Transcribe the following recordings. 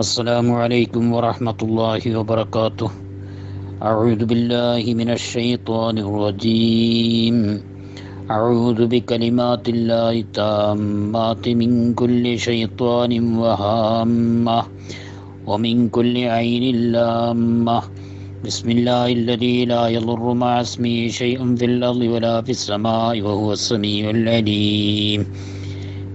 السلام عليكم ورحمة الله وبركاته. أعوذ بالله من الشيطان الرجيم. أعوذ بكلمات الله التامات من كل شيطان وهامة ومن كل عين لامة. بسم الله الذي لا يضر مع اسمه شيء في الأرض ولا في السماء وهو السميع العليم.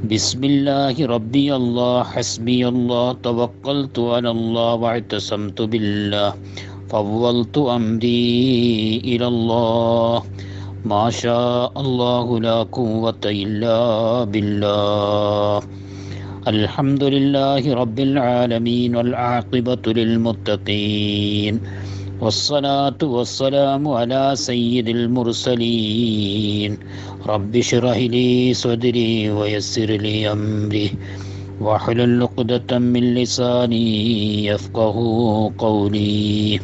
بسم الله ربي الله حسبي الله توكلت على الله واعتصمت بالله فوضت أمري إلى الله. ما شاء الله لا قوة إلا بالله. الحمد لله رب العالمين والعاقبة للمتقين. والصلاة والسلام على سيد المرسلين. رب اشرح لي صدري ويسر لي أمري. واحلل عقدة من لساني يفقه قولي.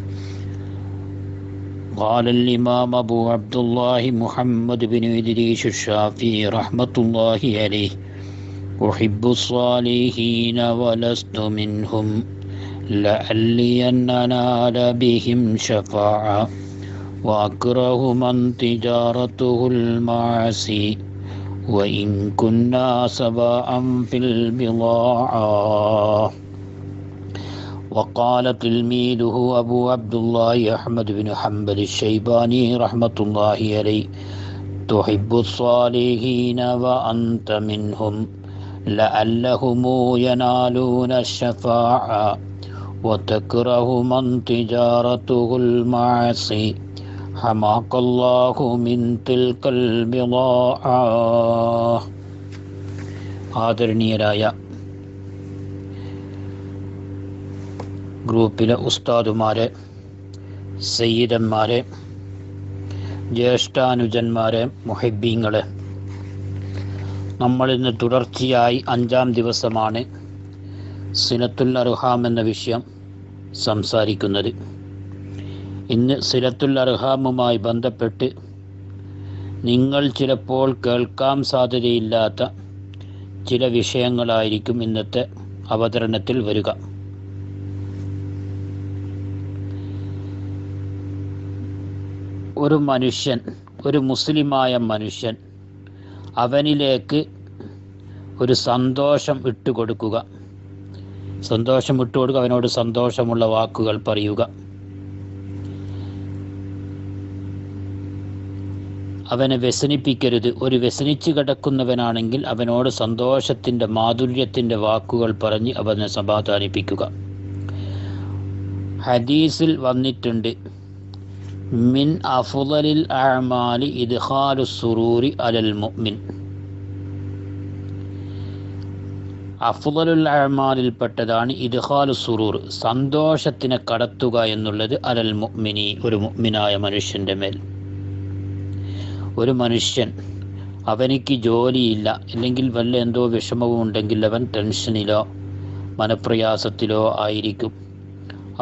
قال الإمام أبو عبد الله محمد بن إدريس الشافعي رحمة الله عليه. أحب الصالحين ولست منهم. لعلي أن أنال بهم شفاعة وأكره من تجارته المعاصي وإن كنا سواء في البضاعة. وقال تلميذه أبو عبد الله أحمد بن حنبل الشيباني رحمة الله عليه تحب الصالحين وأنت منهم لعلهم ينالون الشفاعة وتكره من تجارته المعاصي حماك الله من تلك البضاعة ആദരണീയരായ ഗ്രൂപ്പിലെ ഉസ്താദുമാരെ സയ്യിദന്മാരെ ജ്യേഷ്ഠാനുജന്മാരെ മുഹിബീങ്ങളെ നമ്മളിന്ന് തുടർച്ചയായി അഞ്ചാം ദിവസമാണ് സിനത്തുൽ അർഹാം എന്ന വിഷയം സംസാരിക്കുന്നത്. ഇന്ന് സിലത്തുൽ അർഹാമുമായി ബന്ധപ്പെട്ട് നിങ്ങൾ ചിലപ്പോൾ കേൾക്കാൻ സാധ്യതയില്ലാത്ത ചില വിഷയങ്ങളായിരിക്കും ഇന്നത്തെ അവതരണത്തിൽ വരിക. ഒരു മനുഷ്യൻ ഒരു മുസ്ലിമായ മനുഷ്യൻ അവനിലേക്ക് ഒരു സന്തോഷം ഇട്ടുകൊടുക്കുക. സന്തോഷം വിട്ടുകൊടുക്കുക. അവനോട് സന്തോഷമുള്ള വാക്കുകൾ പറയുക. അവനെ വ്യസനിപ്പിക്കരുത്. ഒരു വ്യസനിച്ച് കിടക്കുന്നവനാണെങ്കിൽ അവനോട് സന്തോഷത്തിന്റെ മാധുര്യത്തിന്റെ വാക്കുകൾ പറഞ്ഞ് അവനെ സമാധാനിപ്പിക്കുക. ഹദീസിൽ വന്നിട്ടുണ്ട് മിൻ അഫുദലിൽ അമാലി ഇദ്ഹാലു സുറൂരി അലൽ മുഅ്മിൻ. അഫുദലുൽ അമാലിൽപ്പെട്ടതാണ് ഇദ്ഹാലു സുറൂർ സന്തോഷത്തിനെ കടത്തുക എന്നുള്ളത് അലൽ മുഅ്മിനി ഒരു മുഅ്മിനായ മനുഷ്യന്റെ മേൽ. ഒരു മനുഷ്യൻ അവനിക്ക് ജോലിയില്ല അല്ലെങ്കിൽ വല്ല എന്തോ വിഷമവും ഉണ്ടെങ്കിൽ അവൻ ടെൻഷനിലോ മനപ്രയാസത്തിലോ ആയിരിക്കും.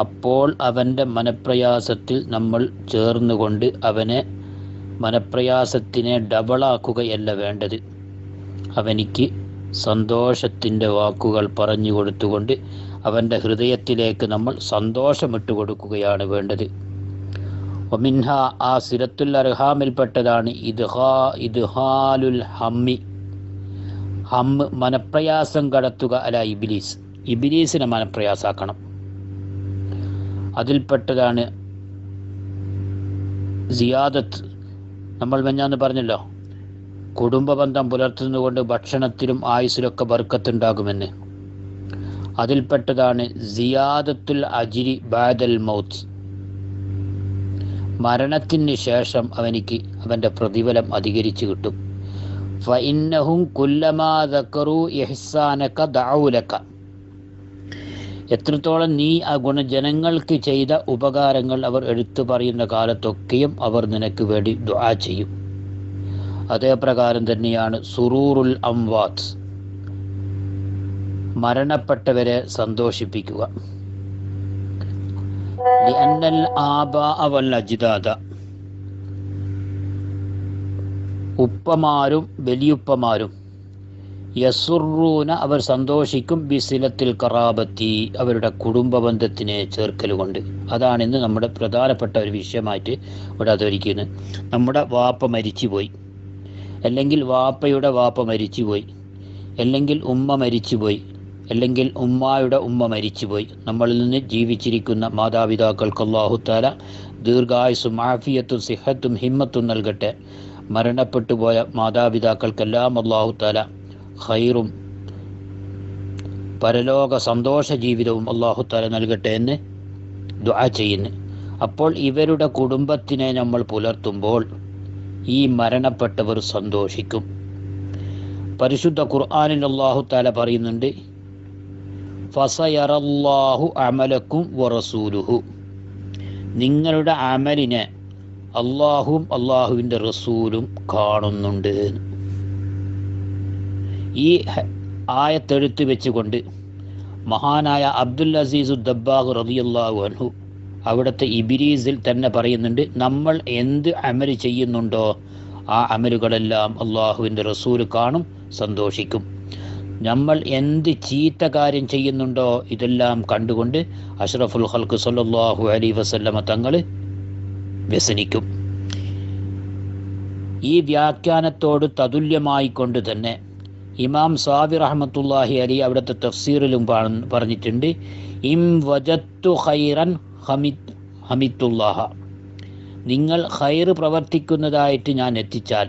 അപ്പോൾ അവന്റെ മനപ്രയാസത്തിൽ നമ്മൾ ചേർന്നുകൊണ്ട് അവനെ മനപ്രയാസത്തിനെ ഡബിളാക്കുകയല്ല വേണ്ടത്. അവനിക്ക് സന്തോഷത്തിന്റെ വാക്കുകൾ പറഞ്ഞു കൊടുത്തുകൊണ്ട് അവന്റെ ഹൃദയത്തിലേക്ക് നമ്മൾ സന്തോഷമിട്ട് കൊടുക്കുകയാണ് വേണ്ടത്. ഒമിൻഹ ആ സിരത്തുൽ അർഹാമിൽപ്പെട്ടതാണ് ഇദ്ഹാ ഇദ്ഹാലുൽ ഹമ്മി. ഹമ്മ് മനപ്രയാസം കടത്തുക അല്ല ഇബിലീസ്. ഇബിലീസിനെ മനപ്രയാസാക്കണം. അതിൽപ്പെട്ടതാണ് സിയാദത്ത്. നമ്മൾ മെഞ്ഞാന്ന് പറഞ്ഞല്ലോ കുടുംബ ബന്ധം പുലർത്തുന്നതുകൊണ്ട് ഭക്ഷണത്തിലും ആയുസ്സിലൊക്കെ ബർക്കത്തുണ്ടാകുമെന്ന്. അതിൽപ്പെട്ടതാണ് സിയാദത്തുൽ അജിരി ബാദൽ മൗത്ത്. മരണത്തിന് ശേഷം അവനിക്ക് അവന്റെ പ്രതിഫലം അധികരിച്ചു കിട്ടും. ഫഇന്നഹും കുല്ലമാ ദക്കറു ഇഹ്സാനക ദഅൗലക എത്രത്തോളം നീ ആ ഗുണജനങ്ങൾക്ക് ചെയ്ത ഉപകാരങ്ങൾ അവർ എടുത്തു പറയുന്ന കാലത്തൊക്കെയും അവർ നിനക്ക് വേണ്ടി ദുആ ചെയ്യും. അതേ പ്രകാരം തന്നെയാണ് സുറൂറുൽ അംവാത്ത് മരണപ്പെട്ടവരെ സന്തോഷിപ്പിക്കുക. ഉപ്പമാരും വലിയുപ്പമാരും യസുറൂന അവർ സന്തോഷിക്കും ബിസിലത്തിൽ കറാബത്തി അവരുടെ കുടുംബ ബന്ധത്തിനെ ചേർക്കൽ കൊണ്ട് അതാണ് ഇന്ന് നമ്മുടെ പ്രധാനപ്പെട്ട ഒരു വിഷയമായിട്ട് ഇവിടെ അതൊരിക്കുന്നത് നമ്മുടെ വാപ്പ മരിച്ചുപോയി. അല്ലെങ്കിൽ വാപ്പയുടെ വാപ്പ മരിച്ചുപോയി അല്ലെങ്കിൽ ഉമ്മ മരിച്ചുപോയി അല്ലെങ്കിൽ ഉമ്മായുടെ ഉമ്മ മരിച്ചുപോയി. നമ്മളിൽ നിന്ന് ജീവിച്ചിരിക്കുന്ന മാതാപിതാക്കൾക്ക് അള്ളാഹുത്താല ദീർഘായുസും ആഫിയത്തും സിഹത്തും ഹിമ്മത്തും നൽകട്ടെ. മരണപ്പെട്ടു പോയ മാതാപിതാക്കൾക്കെല്ലാം അള്ളാഹുത്താല ഹൈറും പരലോക സന്തോഷ ജീവിതവും അള്ളാഹുത്താല നൽകട്ടെ എന്ന് ദുആ ചെയ്യുന്നു. അപ്പോൾ ഇവരുടെ കുടുംബത്തിനെ നമ്മൾ പുലർത്തുമ്പോൾ ഈ മരണപ്പെട്ടവർ സന്തോഷിക്കും. പരിശുദ്ധ ഖുർആാനിൽ അള്ളാഹു താല പറയുന്നുണ്ട് ഫസയറല്ലാഹു അമലക്കും വറസൂലുഹു നിങ്ങളുടെ അമലിനെ അള്ളാഹുവും അള്ളാഹുവിന്റെ റസൂലും കാണുന്നുണ്ട് ഈ ആയത്തെഴുത്ത് വെച്ചുകൊണ്ട് മഹാനായ അബ്ദുൽ അസീസു ദബ്ബാഹു റളിയല്ലാഹു അൻഹു അവിടുത്തെ ഇബിരീസിൽ തന്നെ പറയുന്നുണ്ട് നമ്മൾ എന്ത് അമൽ ചെയ്യുന്നുണ്ടോ ആ അമലുകളെല്ലാം അള്ളാഹുവിന്റെ റസൂൽ കാണും സന്തോഷിക്കും. നമ്മൾ എന്ത് ചീത്ത കാര്യം ചെയ്യുന്നുണ്ടോ ഇതെല്ലാം കണ്ടുകൊണ്ട് അഷ്റഫുൽ ഹൽക്ക് സല്ലല്ലാഹു അലി വസല്ലമ തങ്ങൾ വ്യസനിക്കും. ഈ വ്യാഖ്യാനത്തോട് തതുല്യമായി കൊണ്ട് തന്നെ ഇമാം സാബി അഹമ്മത്തുല്ലാഹി അലി അവിടുത്തെ തഫ്സീറിലും പറഞ്ഞിട്ടുണ്ട് ഇം വജത്തു ഖൈറൻ ഹമിത് ഹമിത്തുല്ലാഹ നിങ്ങൾ ഹൈർ പ്രവർത്തിക്കുന്നതായിട്ട് ഞാൻ എത്തിച്ചാൽ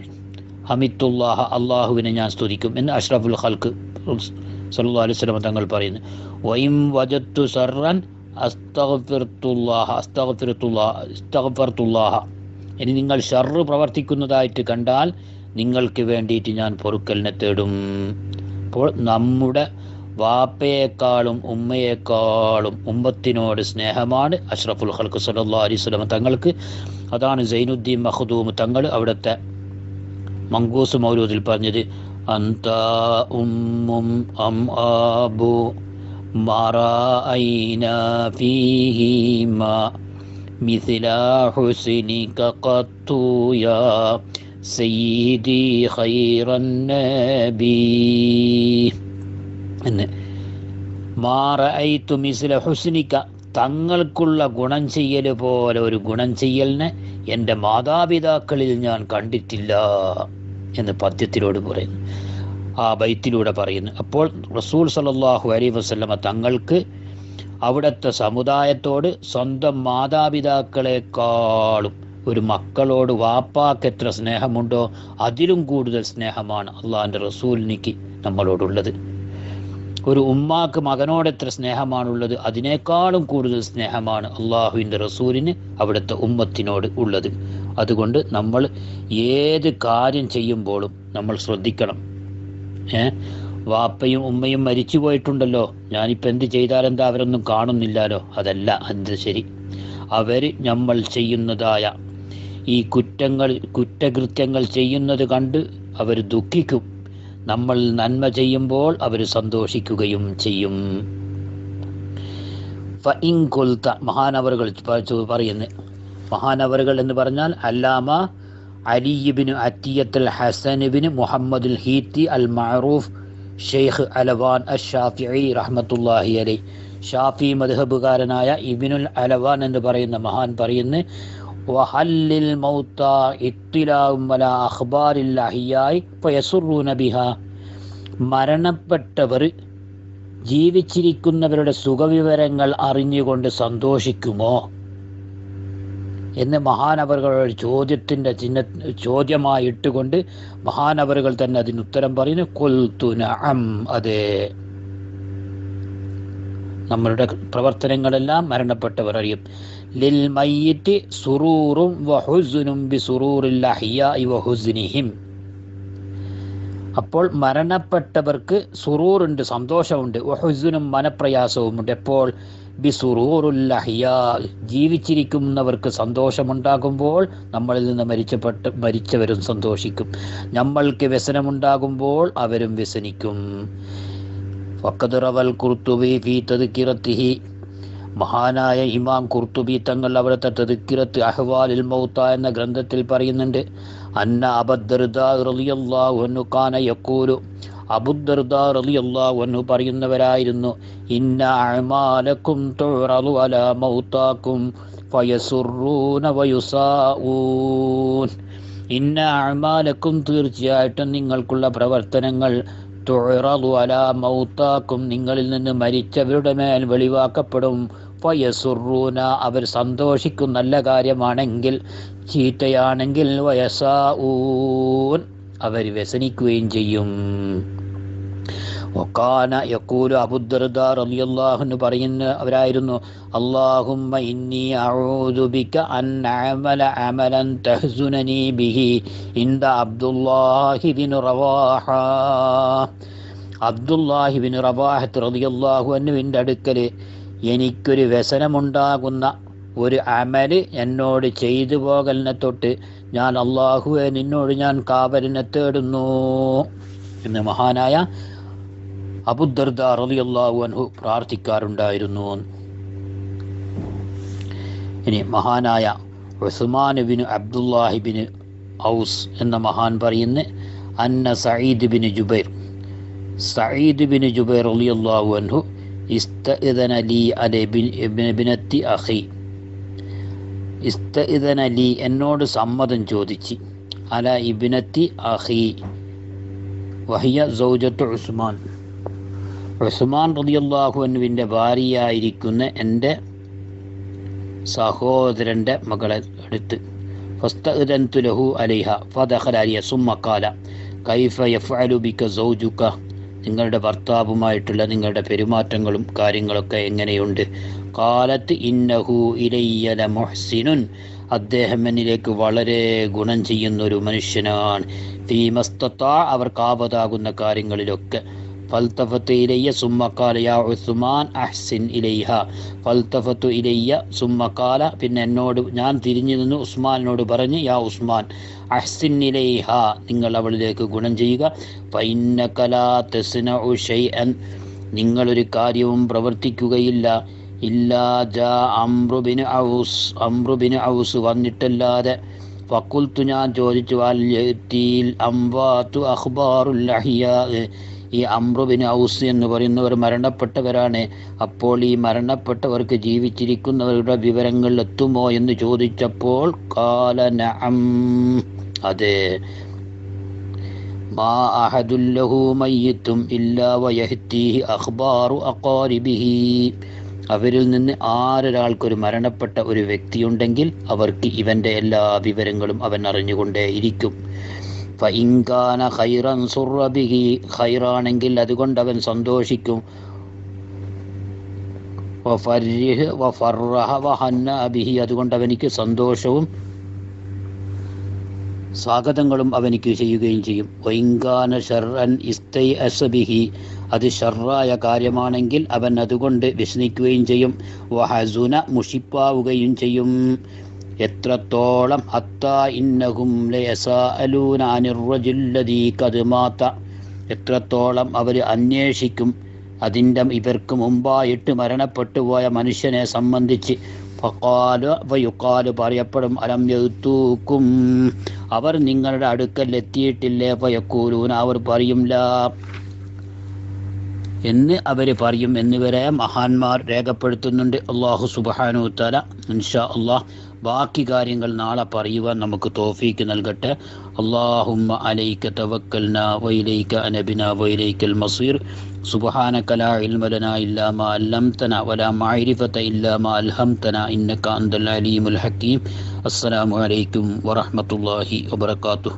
ഹമിത്തുല്ലാഹ അള്ളാഹുവിനെ ഞാൻ സ്തുതിക്കും എന്ന് അഷ്റഫുൽ ഹൽക്ക് സല്ലു അലൈഹി വസല്ലം തങ്ങൾ പറയുന്നു. വൈം വജത്തു സർറൻ അസ്തഫിർത്തുല്ലാഹ ഇനി നിങ്ങൾ ഷർറ് പ്രവർത്തിക്കുന്നതായിട്ട് കണ്ടാൽ നിങ്ങൾക്ക് വേണ്ടിയിട്ട് ഞാൻ പൊറുക്കലിനെ തേടും. അപ്പോൾ നമ്മുടെ വാപ്പയേക്കാളും ഉമ്മയേക്കാളും ഉമ്മത്തിനോട് സ്നേഹമാണ് അഷ്റഫുൽ ഖൽക്ക് സല്ലല്ലാഹു അലൈഹി വസല്ലം തങ്ങൾക്ക് അതാണ് സൈനുദ്ദീൻ മഖ്ദൂം തങ്ങൾ അവിടുത്തെ മങ്കൂസ് മൗലൂദിൽ പറഞ്ഞത് അന്ത ഉമ്മും അം ആബു മറഅയ്ന ഫീഹിമ مثل حسنك قط يا سيدي خير النبي എന്ന്. ഹുസ്നിക്ക തങ്ങൾക്കുള്ള ഗുണം ചെയ്യൽ പോലെ ഒരു ഗുണം ചെയ്യലിനെ എന്റെ മാതാപിതാക്കളിൽ ഞാൻ കണ്ടിട്ടില്ല എന്ന് പദ്യത്തിലൂടെ പറയുന്നു. ആ ബൈത്തിലൂടെ പറയുന്നു. അപ്പോൾ റസൂൽ സല്ലല്ലാഹു അലൈഹി വസ്ലമ തങ്ങൾക്ക് അവിടുത്തെ സമുദായത്തോട് സ്വന്തം മാതാപിതാക്കളെക്കാളും ഒരു മക്കളോട് വാപ്പാക്ക് എത്ര സ്നേഹമുണ്ടോ അതിലും കൂടുതൽ സ്നേഹമാണ് അള്ളാഹിന്റെ റസൂലിനിക്ക് നമ്മളോടുള്ളത്. ഒരു ഉമ്മാക്ക് മകനോട് എത്ര സ്നേഹമാണുള്ളത് അതിനേക്കാളും കൂടുതൽ സ്നേഹമാണ് അള്ളാഹുവിന്റെ റസൂലിന് അവിടുത്തെ ഉമ്മത്തിനോട് ഉള്ളത്. അതുകൊണ്ട് നമ്മൾ ഏത് കാര്യം ചെയ്യുമ്പോഴും നമ്മൾ ശ്രദ്ധിക്കണം. ഏ? വാപ്പയും ഉമ്മയും മരിച്ചു പോയിട്ടുണ്ടല്ലോ. ഞാനിപ്പോൾ എന്ത് ചെയ്താലെന്താ അവരൊന്നും കാണുന്നില്ലല്ലോ. അതല്ല അത് ശരി. അവർ നമ്മൾ ചെയ്യുന്നതായ ഈ കുറ്റങ്ങൾ കുറ്റകൃത്യങ്ങൾ ചെയ്യുന്നത് കണ്ട് അവർ ദുഃഖിക്കും. നമ്മൾ നന്മ ചെയ്യുമ്പോൾ അവർ സന്തോഷിക്കുകയും ചെയ്യും. ഫുൽത്ത മഹാനവറുകൾ പറയുന്നു. മഹാനവറുകൾ എന്ന് പറഞ്ഞാൽ അല്ലാമ അലിബിന് അത്തിയത്തൽ ഹസനബിന് മുഹമ്മദുൽ ഹീത്തി അൽ മഅറൂഫ് ഷെയ്ഖ് അലവാൻ അഷാഫി റഹ്മത്തുല്ലാഹി അലൈ ഷാഫി മധുഹബുകാരനായ ഇബിനുൽ അലവാൻ എന്ന് പറയുന്ന മഹാൻ പറയുന്നു മരണപ്പെട്ടവർ ജീവിച്ചിരിക്കുന്നവരുടെ സുഖവിവരങ്ങൾ അറിഞ്ഞുകൊണ്ട് സന്തോഷിക്കുമോ? എന്ന് മഹാനവറുകൾ ചോദ്യത്തിന്റെ ചിഹ്ന ചോദ്യമായി ഇട്ടുകൊണ്ട് മഹാനവറുകൾ തന്നെ അതിന് ഉത്തരം പറയുന്നു കൊൽത്തുന നഅം അതെ. നമ്മളുടെ പ്രവർത്തനങ്ങളെല്ലാം മരണപ്പെട്ടവർ അറിയും. ലിൽ മയ്യിത്തി സുറൂറും വഹുസുനും ബി വഹുസ്നിഹിം അപ്പോൾ മരണപ്പെട്ടവർക്ക് സുറൂറുണ്ട് സന്തോഷമുണ്ട്. വഹുസുനും മനപ്രയാസവുമുണ്ട്. എപ്പോൾ? ബി സുറൂറുല്ലഹിയ ജീവിച്ചിരിക്കുന്നവർക്ക് സന്തോഷമുണ്ടാകുമ്പോൾ നമ്മളിൽ നിന്ന് മരിച്ചപ്പെട്ട് മരിച്ചവരും സന്തോഷിക്കും. നമ്മൾക്ക് വ്യസനമുണ്ടാകുമ്പോൾ അവരും വ്യസനിക്കും. വക്കതുറവൽ കുർത്തുബി ഫി തദ്ക്കിറത്തിഹി മഹാനായ ഇമാം കുർത്തുബി തങ്ങൾ അവിടുത്തെ തദ്ക്കിറത്ത് അഹ്വാലിൽ മൗത്ത എന്ന ഗ്രന്ഥത്തിൽ പറയുന്നുണ്ട് അന്ന അബദ്ദർദാഹു കാന റളിയല്ലാഹു അൻഹു പറയുന്നവരായിരുന്നു ഇന്ന അഅമാലക്കും തൊഴറു അലാ മൗത്താക്കും ഫയസുറൂന വയുസാഊൻ. ഇന്ന അഅമാലക്കും തീർച്ചയായിട്ടും നിങ്ങൾക്കുള്ള പ്രവർത്തനങ്ങൾ തുറളു അല മൗത്താക്കും നിങ്ങളിൽ നിന്ന് മരിച്ചവരുടെ മേൽ വെളിവാക്കപ്പെടും. വയസുറൂന അവർ സന്തോഷിക്കും. നല്ല കാര്യമാണെങ്കിൽ ചീത്തയാണെങ്കിൽ വയസാഊൻ അവർ വ്യസനിക്കുകയും ചെയ്യും. ഒക്കാന യക്കൂലു അടുക്കൽ എനിക്കൊരു വ്യസനമുണ്ടാകുന്ന ഒരു അമൽ എന്നോട് ചെയ്തു പോകലിനെ തൊട്ട് ഞാൻ അള്ളാഹുവെ നിന്നോട് ഞാൻ കാവലിനെ തേടുന്നു എന്ന് മഹാനായ അബുദർദ റളിയല്ലാഹു അൻഹു പ്രാർത്ഥിക്കാറുണ്ടായിരുന്നു. ഇനി മഹാനായ ഉസ്മാൻ ബിൻ അബ്ദുല്ലാഹി ബിൻ ഔസ് എന്ന മഹാൻ പറയുന്ന അന്ന Saeed bin Jubair. Saeed bin Jubair റളിയല്ലാഹു അൻഹു ഇസ്തഇദന ലി അല അഖി. ഇസ്തഇദന ലി എന്നോട് സമ്മതം ചോദിച്ച് അല ഇബിനത്തി അഹി വഹിയ സൗജത്ത് ഉസ്മാൻ. ഉസ്മാൻ റളിയല്ലാഹു അൻഹുവിന്റെ ഭാര്യയായിരിക്കുന്ന എന്റെ സഹോദരന്റെ മകളെ എടുത്ത്. ഫസ്തഅദന്തു ലഹു അലൈഹ ഫദഖല അലിയ കൈഫ യഫ്അലു ബിക സൗജുക നിങ്ങളുടെ ഭർത്താവുമായിട്ടുള്ള നിങ്ങളുടെ പെരുമാറ്റങ്ങളും കാര്യങ്ങളൊക്കെ എങ്ങനെയുണ്ട്? കാലത്ത് ഇന്നഹു ഇലയ്യല മുഹ്സിനുൻ അദ്ദേഹം എന്നിലേക്ക് വളരെ ഗുണം ചെയ്യുന്ന ഒരു മനുഷ്യനാണ്. ഫീമസ്തത്താ അവർക്കാവതാകുന്ന കാര്യങ്ങളിലൊക്കെ. ഫൽത്തഫത്ത് ഇലയ്യ സുമ്മക്കാല യാ ഉസ്മാൻ അഹ്സിൻ ഇലൈഹ ഫൽത്തഫത്തു ഇലയ്യ സുമ്മക്കാല പിന്നെ എന്നോട് ഞാൻ തിരിഞ്ഞു നിന്ന്. ഉസ്മാനിനോട് പറഞ്ഞ് യാ ഉസ്മാൻ അഹ്സിൻ ഇലൈഹ നിങ്ങൾ അവളിലേക്ക് ഗുണം ചെയ്യുക. ഫൈന്നകലാ തസ്നഉ ഷൈഅൻ നിങ്ങളൊരു കാര്യവും പ്രവർത്തിക്കുകയില്ല. ഇല്ലാ ജാ അമ്രുബിന് ഔസ് അമ്രുബിന് ഔസ് വന്നിട്ടല്ലാതെ. ഫക്കുൽത്തു ഞാൻ ചോദിച്ചു വാൽ അംവാത്തു അഖ്ബാറുൽ ഈ അമ്രുബിന് ഔസ് എന്ന് പറയുന്നവർ മരണപ്പെട്ടവരാണ്. അപ്പോൾ ഈ മരണപ്പെട്ടവർക്ക് ജീവിച്ചിരിക്കുന്നവരുടെ വിവരങ്ങൾ എത്തുമോ എന്ന് ചോദിച്ചപ്പോൾ കാല നഅം. അതെ. മാ അഹദുല്ലഹു ഇല്ലാ വയഹ്തീഹി അഖ്ബാറു അഖാരിബിഹി. അവരിൽ നിന്ന് ആരൊരാൾക്കൊരു മരണപ്പെട്ട ഒരു വ്യക്തിയുണ്ടെങ്കിൽ അവർക്ക് ഇവന്റെ എല്ലാ വിവരങ്ങളും അവൻ അറിഞ്ഞുകൊണ്ടേയിരിക്കും. ഫഇൻകാന ഖൈറൻ സുറബിഹി ഖൈറാണെങ്കിൽ അതുകൊണ്ട് അവൻ സന്തോഷിക്കും. ബിഹി അതുകൊണ്ട് അവനിക്ക് സന്തോഷവും സ്വാഗതങ്ങളും അവനിക്ക് ചെയ്യുകയും ചെയ്യും. വൈങ്കാന ഷർറൻ ഇസ്തൈ അസബിഹി അത് ഷർറായ കാര്യമാണെങ്കിൽ അവൻ അതുകൊണ്ട് വിഷമിക്കുകയും ചെയ്യും. വഹസുന മുഷിപ്പാവുകയും ചെയ്യും. എത്രത്തോളം അത്താ ഇന്നഹും മാത. എത്രത്തോളം അവർ അന്വേഷിക്കും. അതിന്റെ ഇവർക്ക് മുമ്പായിട്ട് മരണപ്പെട്ടു പോയ മനുഷ്യനെ സംബന്ധിച്ച് ഫക്കാൽ വയുക്കാൽ പറയപ്പെടും അലം എഴുത്തൂക്കും അവർ നിങ്ങളുടെ അടുക്കൽ എത്തിയിട്ടില്ലേ? ഫയക്കൂലൂന അവർ പറയും ലാ. എന്ന് അവർ പറയും. എന്നിവരെ മഹാന്മാർ രേഖപ്പെടുത്തുന്നുണ്ട്. അള്ളാഹു സുബാനു തല ഇൻഷാ അള്ളാഹ് ബാക്കി കാര്യങ്ങൾ നാളെ പറയുവാൻ നമുക്ക് തോഫീക്ക് നൽകട്ടെ അള്ളാഹുമ്മ അലൈക്ക തവക്കൽന വൈലൈക്ക അനബിന വൈലൈക്കൽ മസീർ سبحانك لا علم لنا إلا ما علمتنا ولا معرفة إلا ما ألهمتنا إنك أنت العليم الحكيم السلام عليكم ورحمة الله وبركاته